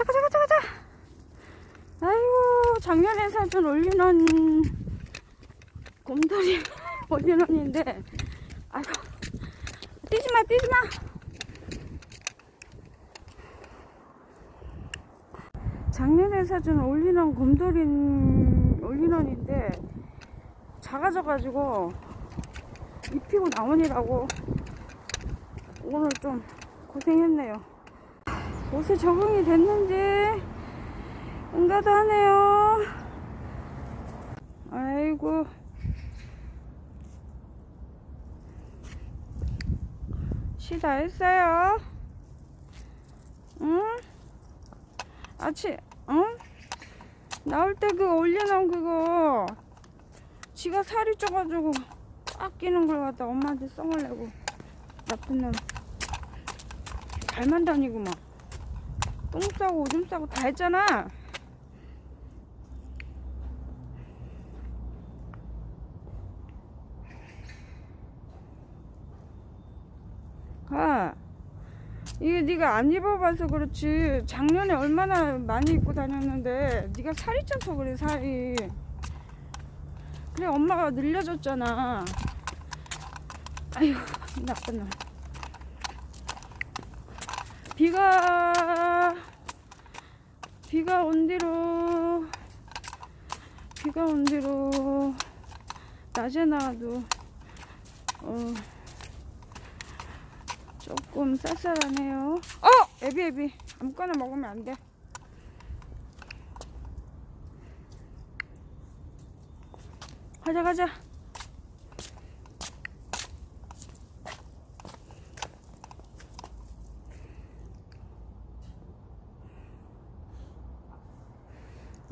가자 가자 가자 가자 아이고 작년에 사준 올리원 곰돌이 올리원인데 아이고 뛰지마 뛰지마. 작년에 사준 올리원 곰돌이 올리원인데 작아져가지고 입히고 나오니라고 오늘 좀 고생했네요. 옷에 적응이 됐는지 응가도 하네요. 아이고. 쉬다 했어요? 응? 아치 응? 나올 때 그 올려놓은 그거. 지가 살이 쪄가지고 꽉 끼는 걸 갖다 엄마한테 썽을 내고. 나쁜 놈. 잘만 다니구만 똥 싸고 오줌 싸고 다 했잖아. 아 이게 네가 안 입어봐서 그렇지. 작년에 얼마나 많이 입고 다녔는데 네가 살이 쪄서 그래 살이. 그래 엄마가 늘려줬잖아. 아이고 나쁜 놈. 비가 비가 온 뒤로 비가 온 뒤로 낮에 나와도 어 조금 쌀쌀하네요. 어? 애비 애비. 아무거나 먹으면 안돼. 가자 가자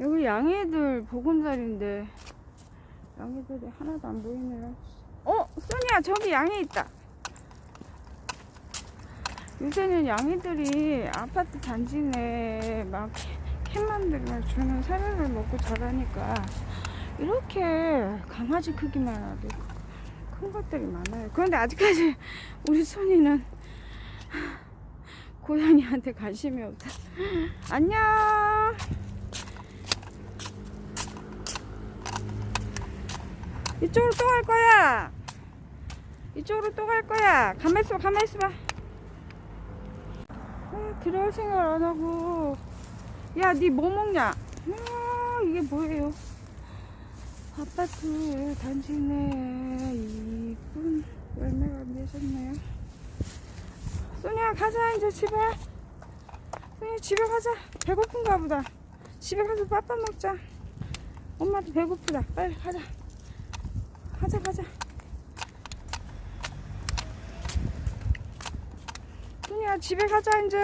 여기 양이들 보금자리인데 양이들이 하나도 안 보이네요. 어? 소니야 저기 양이 있다. 요새는 양이들이 아파트 단지 내막 캔만 들면 주는 사료를 먹고 자라니까 이렇게 강아지 크기만 하도 큰 것들이 많아요. 그런데 아직까지 우리 소니는 고양이한테 관심이 없다. 안녕 이쪽으로 또 갈 거야. 이쪽으로 또 갈 거야. 가만 있어봐, 가만 있어봐. 아, 들어갈 생각 안 하고. 야, 니 뭐 먹냐? 아, 이게 뭐예요? 아파트 단지 내 이쁜 열매가 맺었네요. 소니야, 가자, 이제 집에. 소니야, 집에 가자. 배고픈가 보다. 집에 가서 밥밥 먹자. 엄마도 배고프다. 빨리 가자. 가자 가자. 소니야 집에 가자 이제